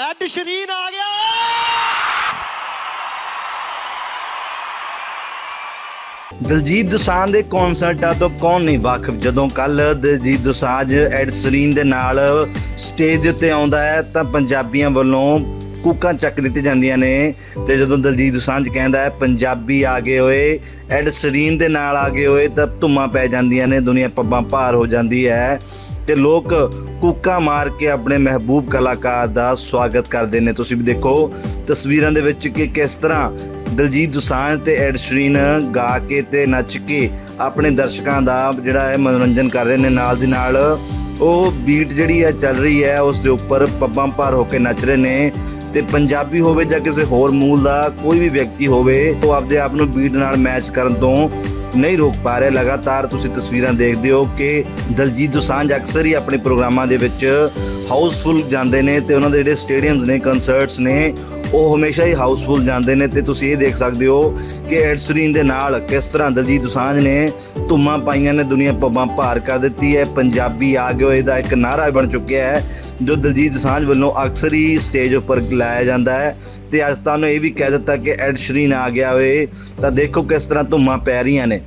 Add ਸ਼ਰੀਨ ਆ ਗਿਆ। ਦਲਜੀਤ ਦੋਸਾਂਝ ਦੇ ਕਨਸਰਟਾਂ ਤੋਂ ਕੌਣ ਨਹੀਂ ਵਾਕਿਫ? ਜਦੋਂ ਕੱਲ ਦਲਜੀਤ ਦੁਸਾਂਝ ਐਡ ਸਰੀਨ ਦੇ ਨਾਲ ਸਟੇਜ ਦੇ ਉੱਤੇ ਆਉਂਦਾ ਹੈ, ਤਾਂ ਪੰਜਾਬੀਆਂ ਵੱਲੋਂ ਕੂਕਾਂ ਚੱਕ ਦਿੱਤੀ ਜਾਂਦੀਆਂ ਨੇ ਤੇ ਜਦੋਂ ਦਲਜੀਤ ਦੁਸਾਂਝ ਕਹਿੰਦਾ ਹੈ, ਪੰਜਾਬੀ ਆ ਗਏ ਹੋਏ ਐਡ ਸਰੀਨ ਦੇ ਨਾਲ ਆ ਗਏ ਹੋਏ ਤਾਂ ਧੁੰਮਾਂ ਪੈ ਜਾਂਦੀਆਂ ਨੇ, ਦੁਨੀਆ ਪੱਬਾਂ ਭਾਰ ਹੋ ਜਾਂਦੀ ਹੈ। ਤੇ ਲੋਕ ਕੂਕਾਂ ਮਾਰ ਕੇ ਆਪਣੇ ਮਹਿਬੂਬ ਕਲਾਕਾਰ ਦਾ ਸਵਾਗਤ ਕਰਦੇ ਨੇ। ਤੁਸੀਂ ਵੀ ਦੇਖੋ ਤਸਵੀਰਾਂ ਦੇ ਵਿੱਚ ਕਿ ਕਿਸ ਤਰ੍ਹਾਂ ਦਲਜੀਤ ਦੁਸਾਂਝ ਤੇ ਐਡ ਸ਼ਰੀਨ ਗਾ ਕੇ ਤੇ ਨੱਚ ਕੇ ਆਪਣੇ ਦਰਸ਼ਕਾਂ ਦਾ ਜਿਹੜਾ ਹੈ ਮਨੋਰੰਜਨ ਕਰ ਰਹੇ ਨੇ। ਨਾਲ ਦੀ ਨਾਲ ਉਹ ਬੀਟ ਜਿਹੜੀ ਹੈ ਚੱਲ ਰਹੀ ਹੈ, ਉਸ ਦੇ ਉੱਪਰ ਪੱਬਾਂ ਭਾਰ ਹੋ ਕੇ ਨੱਚ ਰਹੇ ਨੇ। ਤੇ ਪੰਜਾਬੀ ਹੋਵੇ ਜਾਂ ਕਿਸੇ ਹੋਰ ਮੂਲ ਦਾ ਕੋਈ ਵੀ ਵਿਅਕਤੀ ਹੋਵੇ, ਉਹ ਆਪਦੇ ਆਪ ਨੂੰ ਬੀਟ ਨਾਲ ਮੈਚ ਕਰਨ ਤੋਂ ਨਹੀਂ ਰੋਕ ਪਾ ਰਿਹਾ। ਲਗਾਤਾਰ ਤੁਸੀਂ ਤਸਵੀਰਾਂ ਦੇਖਦੇ ਹੋ ਕਿ ਦਲਜੀਤ ਦੋਸਾਂਝ ਅਕਸਰ ਹੀ ਆਪਣੇ ਪ੍ਰੋਗਰਾਮਾਂ ਦੇ ਵਿੱਚ ਹਾਊਸਫੁੱਲ ਜਾਂਦੇ ਨੇ ਤੇ ਉਹਨਾਂ ਦੇ ਜਿਹੜੇ ਸਟੇਡੀਅਮਸ ਨੇ ਕਨਸਰਟਸ ਨੇ ਉਹ ਹਮੇਸ਼ਾ ਹੀ ਹਾਊਸਫੁੱਲ ਜਾਂਦੇ ਨੇ ਤੇ ਤੁਸੀਂ ਇਹ ਦੇਖ ਸਕਦੇ ਹੋ ਕਿ ਐਡਸਰੀਨ ਦੇ ਨਾਲ ਕਿਸ ਤਰ੍ਹਾਂ ਦਲਜੀਤ ਦੋਸਾਂਝ ਨੇ ਧੁੰਮਾਂ ਪਾਈਆਂ ਨੇ, ਦੁਨੀਆ ਪੱਬਾਂ ਭਾਰ ਕਰ ਦਿੱਤੀ ਹੈ। ਪੰਜਾਬੀ ਆ ਗਿਓ ਇਹਦਾ ਇੱਕ ਨਾਰਾ ਬਣ ਚੁੱਕਿਆ ਹੈ, ਜੋ ਦਲਜੀਤ ਦੋਸਾਂਝ ਵੱਲੋਂ ਅਕਸਰ ਹੀ ਸਟੇਜ ਉੱਪਰ ਲਾਇਆ ਜਾਂਦਾ ਹੈ। ਤੇ ਅੱਜ ਤੁਹਾਨੂੰ ਇਹ ਵੀ ਕਹਿ ਦਿੱਤਾ ਕਿ ਐਡ ਸ਼ਰੀਨ ਆ ਗਿਆ ਹੋਏ ਤਾਂ ਦੇਖੋ ਕਿਸ ਤਰ੍ਹਾਂ ਧੁੰਮਾਂ ਪੈ ਰਹੀਆਂ ਨੇ।